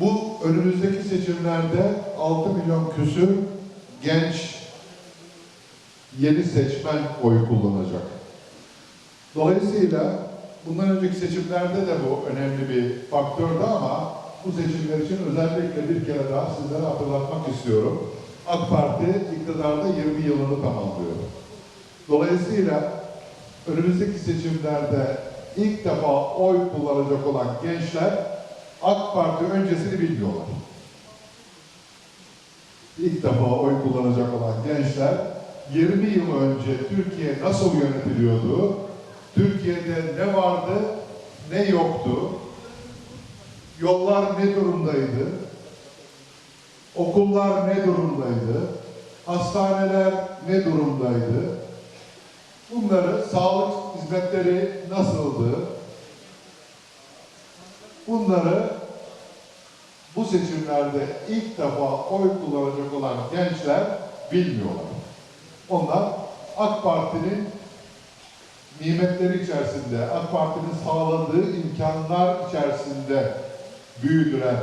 Bu önümüzdeki seçimlerde 6 milyon küsür genç yeni seçmen oy kullanacak. Dolayısıyla bundan önceki seçimlerde de bu önemli bir faktördü ama bu seçimler için özellikle bir kere daha sizlere hatırlatmak istiyorum. AK Parti iktidarda 20 yılını tamamlıyor. Dolayısıyla önümüzdeki seçimlerde ilk defa oy kullanacak olan gençler AK Parti öncesini bilmiyorlar. İlk defa oy kullanacak olan gençler 20 yıl önce Türkiye nasıl yönetiliyordu, Türkiye'de ne vardı, ne yoktu, yollar ne durumdaydı, okullar ne durumdaydı, hastaneler ne durumdaydı, bunları, sağlık hizmetleri nasıldı, bunları bu seçimlerde ilk defa oy kullanacak olan gençler bilmiyorlar. Onlar AK Parti'nin nimetleri içerisinde, AK Parti'nin sağladığı imkanlar içerisinde büyüdüler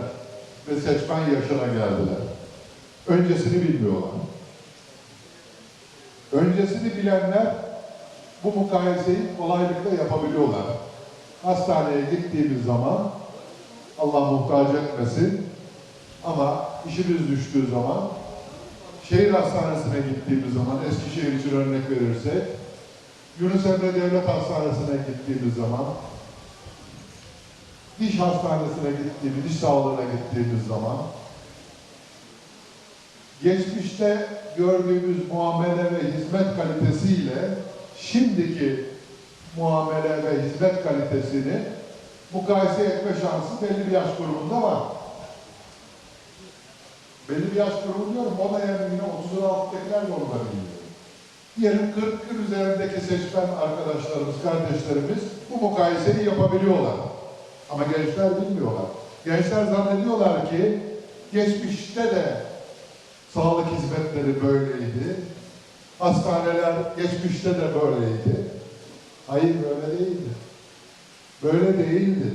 ve seçmen yaşına geldiler. Öncesini bilmiyorlar. Öncesini bilenler bu mukayeseyi kolaylıkla yapabiliyorlar. Hastaneye gittiğimiz zaman Allah muhtaç etmesin. Ama işimiz düştüğü zaman şehir hastanesine gittiğimiz zaman Eskişehir için örnek verirsek Yunus Emre Devlet Hastanesi'ne gittiğimiz zaman diş hastanesine gittiğimiz, diş sağlığına gittiğimiz zaman geçmişte gördüğümüz muamele ve hizmet kalitesiyle şimdiki muamele ve hizmet kalitesini mukayese etme şansı belli bir yaş grubunda var. Belli bir yaş grubu diyorum, o da yani yine 30'un altındakiler de onu da biliyor. Diyelim 40'ın üzerindeki seçmen arkadaşlarımız, kardeşlerimiz bu mukayeseyi yapabiliyorlar. Ama gençler bilmiyorlar. Gençler zannediyorlar ki geçmişte de sağlık hizmetleri böyleydi. Hastaneler geçmişte de böyleydi. Hayır böyle. Böyle değildi.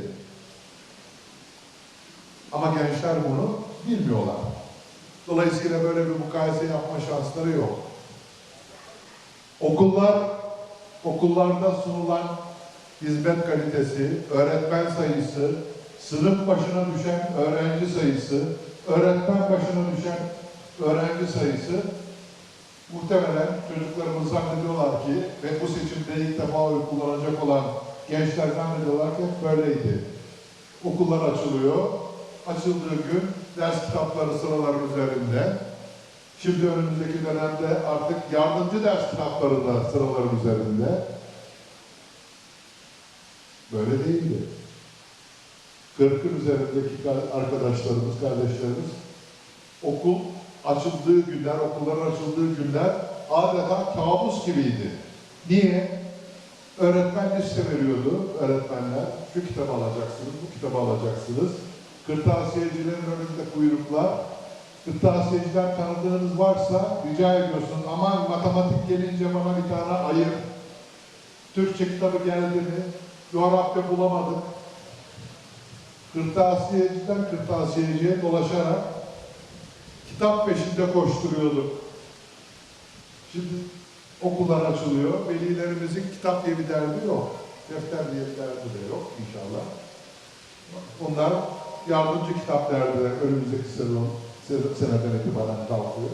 Ama gençler bunu bilmiyorlar. Dolayısıyla böyle bir mukayese yapma şansları yok. Okullar, okullarda sunulan hizmet kalitesi, öğretmen sayısı, sınıf başına düşen öğrenci sayısı, öğretmen başına düşen öğrenci sayısı muhtemelen çocuklarımız zannediyorlar ki ve bu seçimde ilk defa oy kullanacak olan gençler zannediyorlar ki hep böyleydi. Okullar açılıyor, açıldığı gün ders kitapları sıraların üzerinde. Şimdi önümüzdeki dönemde artık yardımcı ders kitapları da sıraların üzerinde. Böyle değildi. 40'ın üzerindeki arkadaşlarımız, kardeşlerimiz okul açıldığı günler, okulların açıldığı günler adeta kabus gibiydi. Niye? Öğretmen liste veriyordu öğretmenler. Şu kitabı alacaksınız, bu kitabı alacaksınız. Kırtasiyecilerin önünde kuyruklar. Kırtasiyeciler tanıdığınız varsa rica ediyorsun. Aman matematik gelince bana bir tane ayır. Türkçe kitabı geldi mi? Coğrafya bulamadık. Kırtasiyeciden kırtasiyeciye dolaşarak kitap peşinde koşturuyorduk. Şimdi okullar açılıyor. Velilerimizin kitap diye bir derdi yok. Defter diye bir derdi de yok inşallah. Onlar yardımcı kitap derdiler önümüzdeki sezon, seneden itibaren kalkıyor.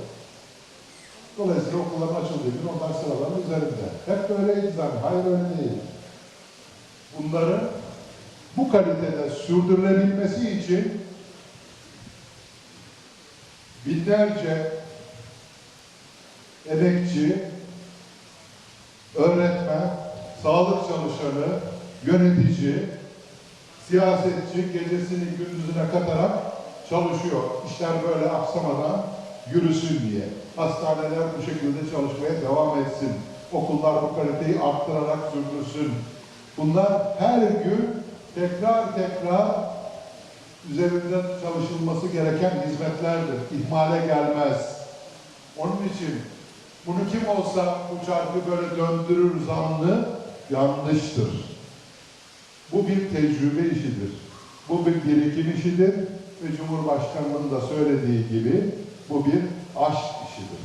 Dolayısıyla okulların açıldığı gün onlar sıraların üzerinde. Hep böyleydi zaten. Hayır öyle değil. Bunların bu kalitede sürdürülebilmesi için binlerce emekçi, öğretmen, sağlık çalışanı, yönetici, siyasetçi gecesini gündüzüne katarak çalışıyor. İşler böyle aksamadan yürüsün diye. Hastaneler bu şekilde çalışmaya devam etsin. Okullar bu kaliteyi arttırarak sürdürsün. Bunlar her gün tekrar tekrar üzerinde çalışılması gereken hizmetlerdir. İhmale gelmez. Onun için bunu kim olsa bu çarkı böyle döndürür zanlı yanlıştır. Bu bir tecrübe işidir. Bu bir birikim işidir. ve Cumhurbaşkanı'nın da söylediği gibi bu bir aşk işidir.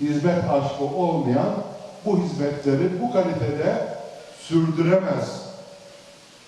Hizmet aşkı olmayan bu hizmetleri bu kalitede sürdüremez